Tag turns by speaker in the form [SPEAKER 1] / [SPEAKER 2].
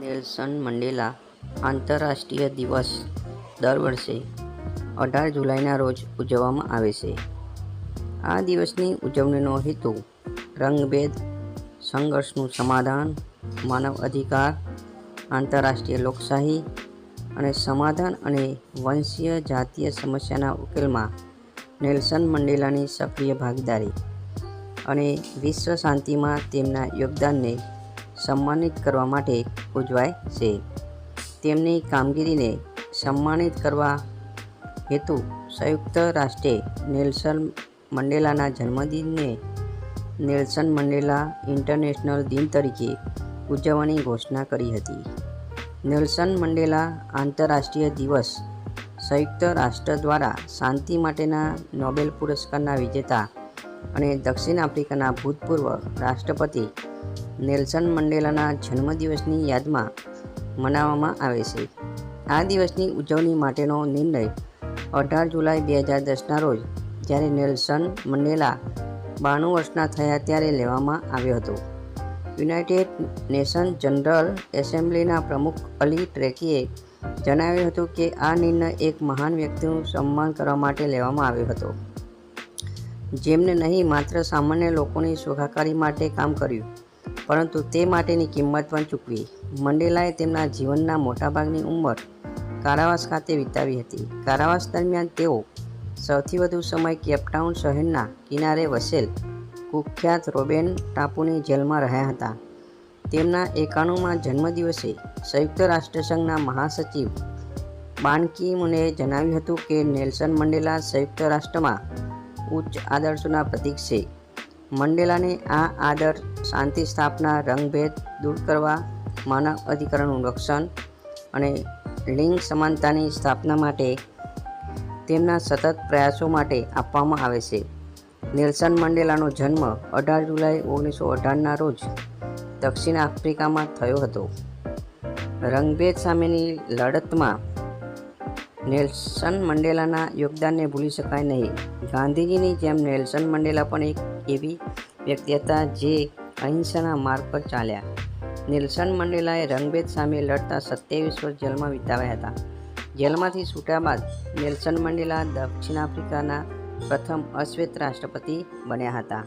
[SPEAKER 1] Nelson Mandela આંતરરાષ્ટ્રીય દિવસ દર વર્ષે અઢાર જુલાઈના રોજ ઉજવવામાં આવે છે. આ દિવસની ઉજવણીનો હેતુ રંગભેદ, સંઘર્ષનું સમાધાન, માનવ અધિકાર, આંતરરાષ્ટ્રીય લોકશાહી અને સમાધાન અને વંશીય જાતીય સમસ્યાના ઉકેલમાં નેલ્સન મંડેલાની સક્રિય ભાગીદારી અને વિશ્વ શાંતિમાં તેમના યોગદાનને સન્માનિત કરવા માટે ઉજવાય છે. તેમની કામગીરીને સન્માનિત કરવા હેતુ સંયુક્ત રાષ્ટ્રે નેલ્સન મંડેલાના જન્મદિનને નેલ્સન મંડેલા ઇન્ટરનેશનલ દિન તરીકે ઉજવવાની ઘોષણા કરી હતી. નેલ્સન મંડેલા આંતરરાષ્ટ્રીય દિવસ સંયુક્ત રાષ્ટ્ર દ્વારા શાંતિ માટેના નોબેલ પુરસ્કારના વિજેતા અને દક્ષિણ આફ્રિકાના ભૂતપૂર્વ રાષ્ટ્રપતિ નેલ્સન મંડેલાના જન્મદિવસની યાદમાં મનાવવામાં આવે છે. આ દિવસની ઉજવણી માટેનો નિર્ણય અઢાર જુલાઈ બે હજાર દસના રોજ જ્યારે નેલ્સન મંડેલા બાણું વર્ષના થયા ત્યારે લેવામાં આવ્યો હતો. યુનાઇટેડ નેશન જનરલ એસેમ્બલીના પ્રમુખ અલી ટ્રેકીએ જણાવ્યું હતું કે આ નિર્ણય એક મહાન વ્યક્તિનું સન્માન કરવા માટે લેવામાં આવ્યો હતો. જેમને નહીં, માત્ર સામાન્ય લોકોની સુખાકારી માટે કામ કર્યું, પરંતુ તે માટેની કિંમત પણ ચૂકવી. મંડેલાએ તેમના જીવનના મોટાભાગની ઉંમર કારાવાસ ખાતે વિતાવી હતી. કારાવાસ દરમિયાન તેઓ સૌથી વધુ સમય કેપટાઉન શહેરના કિનારે વસેલ કુખ્યાત રોબેન ટાપુની જેલમાં રહ્યા હતા. તેમના એકાણુંમાં જન્મદિવસે સંયુક્ત રાષ્ટ્રસંઘના મહાસચિવ બાનકી મુને જણાવ્યું હતું કે નેલ્સન મંડેલા સંયુક્ત રાષ્ટ્રમાં ઉચ્ચ આદર્શોના પ્રતીક છે. મંડેલાને આ આદર શાંતિ સ્થાપના, રંગભેદ દૂર કરવા, માનવ અધિકારોનું રક્ષણ અને લિંગ સમાનતાની સ્થાપના માટે તેમના સતત પ્રયાસો માટે આપવામાં આવે છે. નેલ્સન મંડેલાનો જન્મ અઢાર જુલાઈ ઓગણીસો અઢારના રોજ દક્ષિણ આફ્રિકામાં થયો હતો. રંગભેદ સામેની લડતમાં નેલ્સન મંડેલાના યોગદાનને ભૂલી શકાય નહીં. ગાંધીજીની જેમ નેલ્સન મંડેલા પણ એક એવી વ્યક્તિ હતા જે અહિંસાના માર્ગ પર ચાલ્યા. નેલ્સન મંડેલાએ રંગભેદ સામે લડતા સત્યાવીસ વર્ષ જેલમાં વિતાવ્યા હતા. જેલમાંથી છૂટ્યા બાદ નેલ્સન મંડેલા દક્ષિણ આફ્રિકાના પ્રથમ અશ્વેત રાષ્ટ્રપતિ બન્યા હતા.